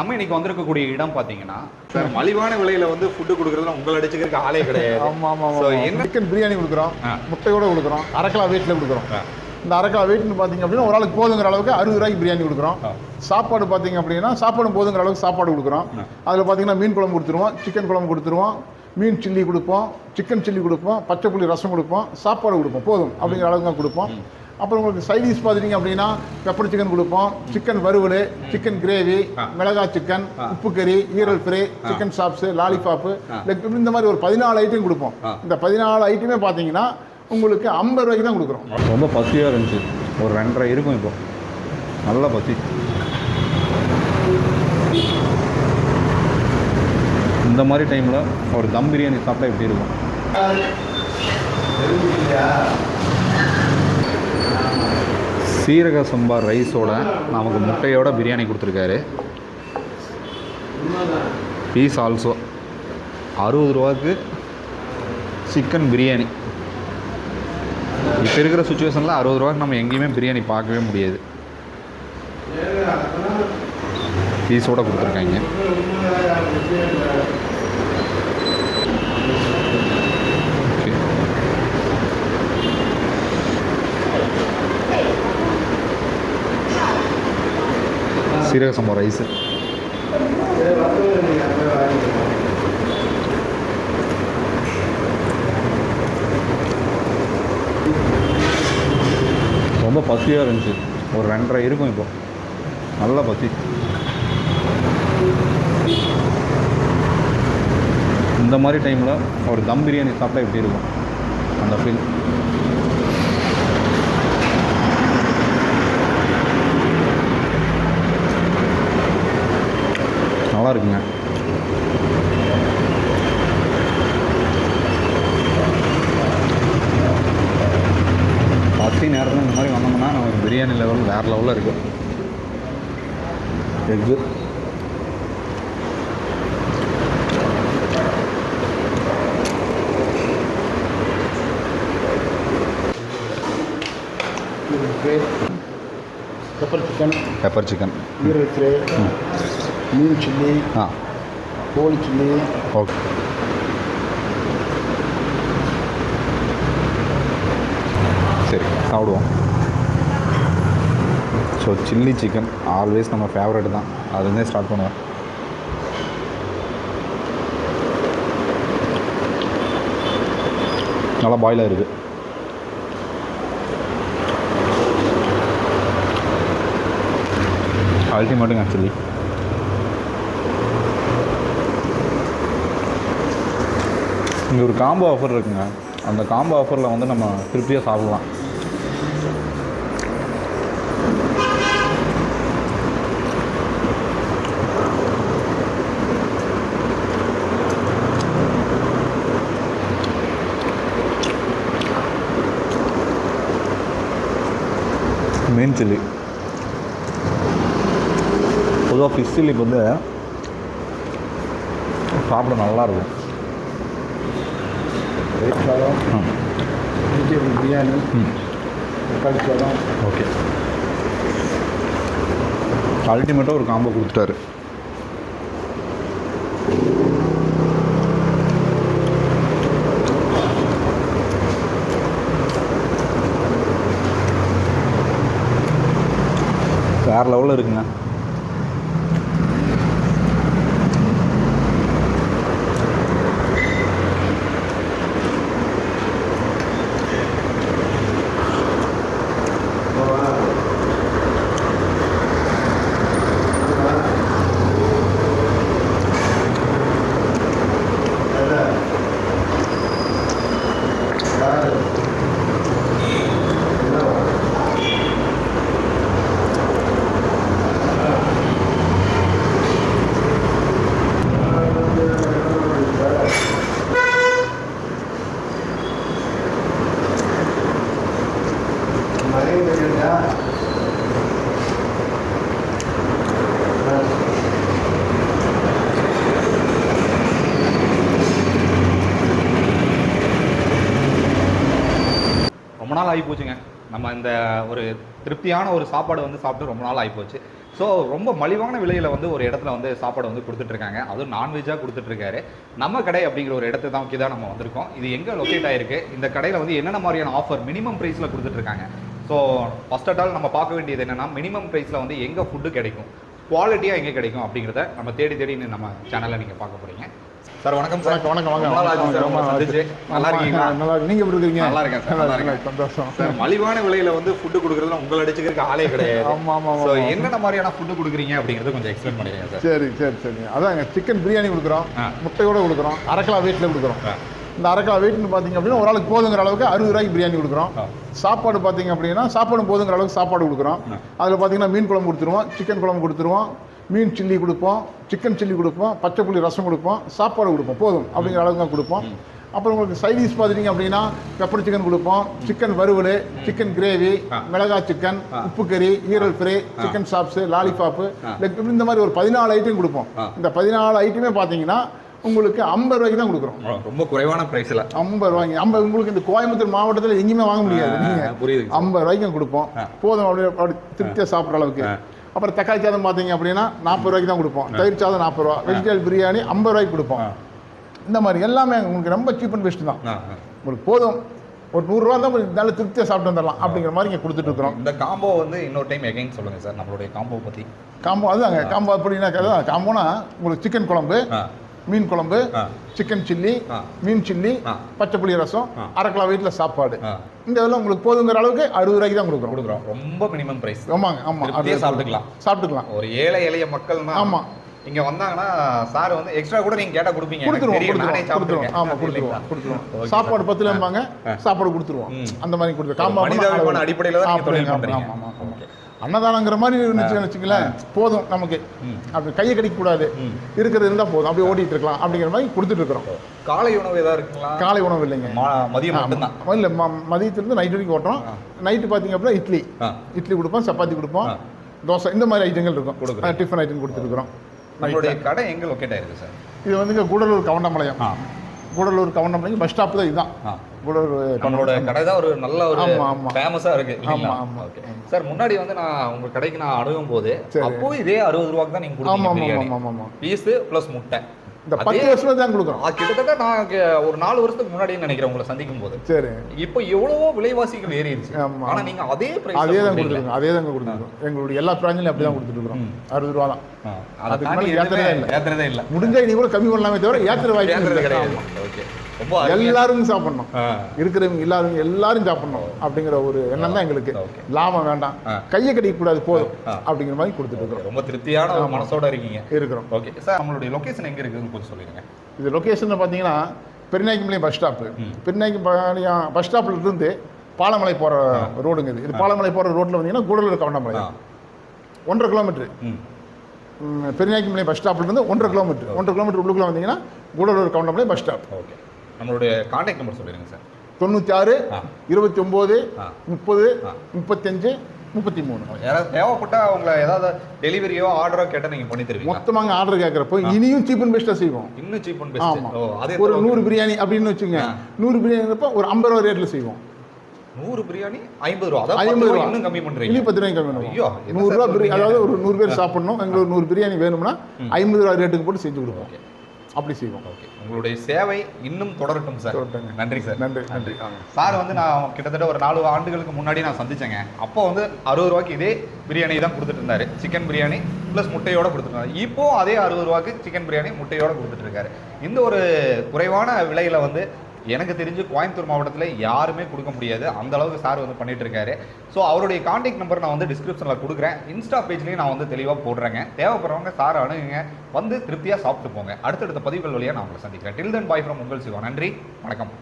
நம்ம இன்னைக்கு வந்திருக்கக்கூடிய இடம் பார்த்தீங்கன்னா சார் மலிவான விலையில வந்து ஃபுட்டு கொடுக்குறதுல உங்களை அடிச்சுக்கிறதுக்கு ஆளே கிடையாது ஆமா ஆமா So, ஆமா என்ன சிக்கன் பிரியாணி கொடுக்குறோம். முட்டையோட கொடுக்குறோம் அரைக்கலா வெயிட்ல கொடுக்குறோம். இந்த அரைக்கலா வெயிட்னு பார்த்தீங்க அப்படின்னா ஒரு ஆளுக்கு போதுங்கிற அளவுக்கு அறுபது ரூபாய்க்கு பிரியாணி கொடுக்குறோம். சாப்பாடு பார்த்தீங்க அப்படின்னா சாப்பாடும் போதுங்கிற அளவுக்கு சாப்பாடு கொடுக்குறோம். அதில் பார்த்தீங்கன்னா மீன் குழம்பு கொடுத்துருவோம் சிக்கன் குழம்பு கொடுத்துருவோம் மீன் சில்லி கொடுப்போம் சிக்கன் சில்லி கொடுப்போம் பச்சை புளி ரசம் கொடுப்போம் சாப்பாடு கொடுப்போம் போதும் அப்படிங்கிற அளவுக்கு தான் கொடுப்போம் அப்புறம் உங்களுக்கு சைடிஷ் பார்த்துட்டீங்க அப்படின்னா பெப்பர் சிக்கன் கொடுப்போம். சிக்கன் வறுவல் சிக்கன் கிரேவி. மிளகாய் சிக்கன். உப்பு கறி ஈரல் ஃப்ரை சிக்கன் சாப்ஸு லாலிபாப்பு இந்த மாதிரி ஒரு பதினாலு ஐட்டம் கொடுப்போம். இந்த பதினாலு ஐட்டமே பார்த்தீங்கன்னா உங்களுக்கு ஐம்பது ரூபாய்க்கு தான் கொடுக்குறோம். ரொம்ப பசியாக இருந்துச்சு. ஒரு ரெண்டரை இருக்கும் இப்போ. நல்ல பசி. இந்த மாதிரி டைமில் ஒரு தம் பிரியாணி சாப்பிட்டா எப்படி இருக்கும்? சீரக சம்பா ரைஸோட நமக்கு முட்டையோட பிரியாணி கொடுத்துருக்காரு. பீஸ் ஆல்சோ அறுபது ரூபாய்க்கு சிக்கன் பிரியாணி. இப்போ இருக்கிற சுச்சுவேஷனில் அறுபது ரூபாய்க்கு நம்ம எங்கேயுமே பிரியாணி பார்க்கவே முடியாது. பீஸோட கொடுத்துருக்காங்க. சீரக சம்பா ரைஸு. ரொம்ப பசியாக இருந்துச்சு. ஒரு ரெண்டரை இருக்கும் இப்போ. நல்லா பசி. இந்த மாதிரி டைமில் ஒரு தம் பிரியாணி சாப்பிட்டா எப்படி இருக்கும்? அந்த ஃபீல் நல்லா இருக்குங்க பசி நேரத்தில் இந்த மாதிரி வந்தோம்னா நமக்கு பிரியாணி லெவல் வேறு லெவலில் இருக்குது எக்கு. பெப்பர் சிக்கன் பெப்பர் சிக்கன் மீன் சில்லி ஆ. கோழி சில்லி ஓகே. சரி சாப்பிடுவோம். ஸோ சில்லி சிக்கன் ஆல்வேஸ் நம்ம ஃபேவரட் தான். அதுலேருந்தே ஸ்டார்ட் பண்ணுவேன் நல்லா பாயிலாக இருக்குது அல்டிமேட்டுங்க ஆக்சுவலி இங்கே ஒரு காம்போ ஆஃபர் இருக்குங்க. அந்த காம்போ ஆஃபரில் வந்து நம்ம திருப்தியாக சாப்பிடலாம். மீன் சில்லி. பொதுவாக ஃபிஷ் சில்லிக்கு வந்து சாப்பிட நல்லாயிருக்கும் சாதம் வெஜிடபிள் பிரியாணி ம் தக்காளி சாதம் ஓகே. அல்டிமேட்டாக ஒரு காம்போ கொடுத்துட்டாரு. வேறு லெவலில் இருக்குங்க ரொம்ப நாள் ஆகி போச்சுங்க நம்ம இந்த ஒரு திருப்தியான ஒரு சாப்பாடு வந்து சாப்பிட்டு ரொம்ப நாள் ஆகிப்போச்சு ஸோ ரொம்ப மலிவான விலையில் வந்து ஒரு இடத்துல வந்து சாப்பாடு வந்து கொடுத்துட்ருக்காங்க அதுவும் நான்வெஜ்ஜாக கொடுத்துட்ருக்காரு நம்ம கடை அப்படிங்கிற ஒரு இடத்தை தான் தான் நம்ம வந்திருக்கோம். இது எங்கே லொக்கேட் ஆகிருக்கு இந்த கடையில் வந்து என்னென்ன மாதிரியான ஆஃபர் மினிமம் ப்ரைஸில் கொடுத்துட்ருக்காங்க ஸோ ஃபஸ்ட் அட் ஆல் நம்ம பார்க்க வேண்டியது என்னென்னா மினிமம் ப்ரைஸில் வந்து எங்கே ஃபுட்டு கிடைக்கும்? குவாலிட்டியாக எங்கே கிடைக்கும் அப்படிங்கிறத நம்ம தேடி தேடி இன்னும் நம்ம சேனலில் நீங்கள் பார்க்க போகிறீங்க சார் வணக்கம் சார். வணக்கம் வாங்க உங்களை சந்திச்சு. நல்லா இருக்கீங்களா? நல்லா இருக்கு. நீங்க எப்படி இருக்கீங்க நல்லா இருக்கேன் சார், நல்லா இருக்கேன். சந்தோஷம். சார் மலிவான விலையில வந்து ஃபுட்டு கொடுக்கறதுல உங்களை அடிச்சுக்கிறதுக்கு ஆளே கிடையாது. ஆமா ஆமா ஸோ என்னென்ன மாதிரியான ஃபுட்டு கொடுக்குறீங்க அப்படிங்கிறத கொஞ்சம் எக்ஸ்பிளைன் பண்ணிடுங்க சார். சரி சரி சரி. அதாங்க சிக்கன் பிரியாணி கொடுக்குறோம். முட்டையோட கொடுக்குறோம். அரைக்கலா வெயிட்டில் கொடுக்குறோம். இந்த அரைக்கலா வெயிட்னு பார்த்தீங்க அப்படின்னா ஒரு ஆளுக்கு போதுங்கிற அளவுக்கு அறுபது ரூபாய்க்கு பிரியாணி கொடுக்குறோம். சாப்பாடு பார்த்தீங்க அப்படின்னா சாப்பாடு போதுங்கிற அளவுக்கு சாப்பாடு கொடுக்குறோம். அதில் பார்த்தீங்கன்னா மீன் குழம்பு கொடுத்துருவோம் சிக்கன் குழம்பு கொடுத்துருவோம் மீன் சில்லி கொடுப்போம் சிக்கன் சில்லி கொடுப்போம் பச்சை புளி ரசம் கொடுப்போம் சாப்பாடு கொடுப்போம் போதும் அப்படிங்கிற அளவுக்கு தான் கொடுப்போம் அப்புறம் உங்களுக்கு சைடிஷ் பார்த்தீங்க அப்படின்னா பெப்பர் சிக்கன் கொடுப்போம் சிக்கன் வறுவல் சிக்கன் கிரேவி. மிளகாய் சிக்கன் உப்பு கறி ஈரல் ஃப்ரை சிக்கன் சாப்ஸு லாலிபாப்பு. இந்த மாதிரி ஒரு பதினாலு ஐட்டம் கொடுப்போம். இந்த பதினாலு ஐட்டமே பார்த்தீங்கன்னா உங்களுக்கு ஐம்பது ரூபாய்க்கு தான் கொடுக்குறோம். ரொம்ப குறைவான ப்ரைஸில் ஐம்பது ரூபாய்க்கு ஐம்பது உங்களுக்கு இந்த கோயம்புத்தூர் மாவட்டத்தில் எங்கேயுமே வாங்க முடியாது. ஆ, நீங்க புரியுது. ஐம்பது ரூபாய்க்கு கொடுப்போம். போதும் அப்படி அப்படி திருப்தியாக சாப்பிட்ற அளவுக்கு. அப்புறம் தக்காளி சாதம் பார்த்தீங்க அப்படின்னா நாற்பது ரூபாய்க்கு தான் கொடுப்போம். தயிர் சாதம் நாற்பது ரூபா. வெஜிடபிள் பிரியாணி ஐம்பது ரூபாய்க்கு கொடுப்போம். இந்த மாதிரி எல்லாமே உங்களுக்கு ரொம்ப சீப் அண்ட் பெஸ்ட் தான். உங்களுக்கு போதும். ஒரு நூறுரூவா தான் நல்ல திருப்தியாக சாப்பிட்டு வந்துடலாம் அப்படிங்கிற மாதிரி இங்கே கொடுத்துட்டு இருக்கிறோம். இந்த காம்போ வந்து இன்னொரு டைம் எகைன் சொல்லுங்க சார் நம்மளுடைய காம்போ பற்றி காம்போ அதுதாங்க. காம்போ அப்படின்னா காம்போனா உங்களுக்கு சிக்கன் குழம்பு மீன் குழம்பு. Chicken chilli. மீன் சில்லி. பச்சை புளி ரசம். அரை கிலோ வீட்டில் சாப்பாடு இந்த இதெல்லாம் உங்களுக்கு போதுங்கிற அளவுக்கு அறுபது ரூபாய்க்கு தான் கொடுக்குறோம் கொடுக்குறோம் ரொம்ப மினிமம் ப்ரைஸ் ஆமாங்க ஆமாம் திருப்தியா சாப்பிட்டுக்கலாம். சாப்பிட்டுக்கலாம் ஒரு ஏழை எளிய மக்கள்னா ஆமா. இங்க வந்தாங்கன்னா சார் வந்து எக்ஸ்ட்ரா கூட நீங்க கேட்டா கொடுப்பீங்க கொடுத்துருவோம் கொடுத்துருவோம் ஆமாம் சாப்பிட்டுருக்கேன். கொடுத்துருவோம் கொடுத்துருவோம் சாப்பாடு. பத்துல இருப்பாங்க சாப்பாடு கொடுத்துருவோம். அந்த மாதிரி கொடுத்துருவோம் காம்போ அடிப்படையில தான் நீங்க தொழில் பண்றீங்க. அன்னதானங்கிற மாதிரி இருந்துச்சு வச்சுங்களேன் போதும் நமக்கு. அப்படி கையை கடிக்க கூடாது ம். இருக்கிறது இருந்தால் போதும். அப்படியே ஓடிட்டு இருக்கலாம் அப்படிங்கிற மாதிரி கொடுத்துட்டு இருக்கிறோம். காலை உணவு ஏதாவது இருக்குங்களா? காலை உணவு இல்லைங்க. மதியம். இல்ல ம- மதியத்திலிருந்து நைட் வரைக்கும் ஓட்டுறோம். நைட்டு பார்த்தீங்க அப்படின்னா இட்லி. இட்லி கொடுப்போம் சப்பாத்தி கொடுப்போம். தோசை இந்த மாதிரி ஐட்டங்கள் இருக்கும். டிஃபன் ஐட்டம் கொடுத்துருக்குறோம் நம்மளுடைய கடை எங்க லொக்கேட் ஆயிருக்கு சார் இது வந்து இங்க கூடலூர் கவண்டம்பாளையம் ஆ. கூடலூர் கவண்டம்பாளையம் பஸ் ஸ்டாப் தான் இதுதான். கூடலூர் நம்மளோட கடை தான் ஒரு நல்ல ஒரு ஆமா, ஆமா. ஃபேமஸா இருக்கு இல்லைங்களா? ஆமா, ஆமா. Okay. சார் முன்னாடி வந்து நான் உங்க கடைக்கு நான் அணுகும் போது. அப்போ இதே அறுபது ரூபாய்க்கு தான் நீங்க கொடுத்தீங்க ஆமா பிரியாணி ஆமா ஆமா பீஸ் பிளஸ் முட்டை இந்த பத்து வருஷமா தான் கொடுக்குறோம் கிட்டத்தட்ட நான் ஒரு நாலு வருஷத்துக்கு முன்னாடியே நினைக்கிறேன் உங்களை சந்திக்கும் போது சரி இப்போ எவ்வளவோ விலைவாசிகள் ஏறிடுச்சு. ஆனா நீங்க அதே அதே தான் கொடுத்துருக்கோம் அதே தான் கொடுத்துருக்கோம் எங்களுடைய எல்லா பிராஞ்சிலும் அப்படி தான் கொடுத்துட்டு இருக்கிறோம் அறுபது ரூபா தான் அதை அதுக்கு ஏத்துறதே இல்ல. ஏத்துறதே இல்ல முடிஞ்சா நீ கூட கம்மி பண்ணலாமே தவிர ஏத்துற வாய்ப்பு. கிடையாது. ஓகே எல்லாரும் சாப்பிடணும். இருக்கிறவங்க எல்லாரும் எல்லாரும் சாப்பிடணும் அப்படிங்கிற ஒரு எண்ணம் தான் எங்களுக்கு. லாபம் வேண்டாம். கையை கடிக்க கூடாது போதும். அப்படிங்கிற மாதிரி கொடுத்துட்டு இருக்கிறோம். ரொம்ப திருப்தியான மனசோட இருக்கீங்க. இருக்கிறோம். ஓகே சார் நம்மளுடைய லொகேஷன் எங்க இருக்குன்னு கொஞ்சம் சொல்லிடுங்க. இது லொக்கேஷன் பார்த்தீங்கன்னா Perunaickenpalayam bus stop Perunaickenpalayam bus ஸ்டாப்ல இருந்து பாலமலை போகிற ரோடுங்க இது. இது பாலமலை போகிற ரோட்டில் வந்தீங்கன்னா கூடலூர் ஆ. கவண்டம்பாளையம் ஒன்றரை கிலோமீட்டர். ம். பெருநாய்க்குமலையம் பஸ் ஸ்டாப்ல இருந்து ஒன்றரை கிலோமீட்டர். ஒன்றரை கிலோமீட்டர் உள்ளுக்குள்ள வந்தீங்கன்னா Koodalur Kavundampalayam bus stop okay. நம்மளுடைய கான்டாக்ட் நம்பர் சொல்லிடுங்க சார். தொண்ணூற்றி ஆறு. இருபத்தி ஒம்பது. முப்பது. முப்பத்தஞ்சு முப்பத்தி மூணு யாராவது தேவைப்பட்டா உங்களை ஏதாவது டெலிவரியோ ஆர்டரோ கேட்டால் நீங்க பண்ணி தருவீங்க. மொத்தமாக ஆர்டர் கேட்குறப்போ இனியும் சீப் அண்ட் பெஸ்ட்டாக செய்வோம். இன்னும் சீப் அண்ட் பெஸ்ட் ஒரு நூறு பிரியாணி அப்படின்னு வச்சுங்க. நூறு பிரியாணிப்போ ஒரு ஐம்பது ரூபா ரேட்ல செய்வோம். நூறு பிரியாணி ஐம்பது ரூபா. ஐம்பது ரூபா இன்னும் கம்மி பண்றீங்க. இனி பத்து ரூபாய்க்கு கம்மி ஐயோ, பண்ணுவோம் என்ன நூறுரூவா பிரியாணி? அதாவது ஒரு நூறு பேர் சாப்பிடணும். எங்களுக்கு நூறு பிரியாணி வேணும்னா ஐம்பது ரூபா ரேட்டுக்கு போட்டு செஞ்சு கொடுப்போம். அப்படி செய்வோம். ஓகே உங்களுடைய சேவை இன்னும் தொடரட்டும் சார். நன்றி சார் நன்றி நன்றி. சார் வந்து நான் கிட்டத்தட்ட ஒரு நாலு ஆண்டுகளுக்கு முன்னாடி நான் சந்திச்சேங்க. அப்போ வந்து அறுபது ரூபாய்க்கு இதே பிரியாணி தான் கொடுத்துட்டு இருந்தாரு சிக்கன் பிரியாணி ப்ளஸ் முட்டையோட கொடுத்துட்டு இருந்தாரு இப்போ அதே அறுபது ரூபாய்க்கு சிக்கன் பிரியாணி முட்டையோட கொடுத்துட்டு இருக்காரு இந்த ஒரு குறைவான விலையில வந்து எனக்கு தெரிஞ்சு கோயம்புத்தூர் மாவட்டத்தில் யாருமே கொடுக்க முடியாது. அந்த அளவுக்கு சார் வந்து பண்ணிட்டு இருக்காரு. ஸோ அவருடைய காண்டாக்ட் நம்பர் நான் வந்து டிஸ்கிரிப்ஷனில் கொடுக்குறேன். இன்ஸ்டா பேஜ்லேயும் நான் வந்து தெளிவாக போடுறேங்க. தேவைப்படுறவங்க சார் அணுகுங்க. வந்து திருப்தியாக சாப்பிட்டு போங்க. அடுத்தடுத்த பதிவுகள் வழியாக நான் உங்களை சந்திக்கிறேன். டில் தன் பாய் ஃப்ரம் உங்கள் சிவா. நன்றி. வணக்கம்.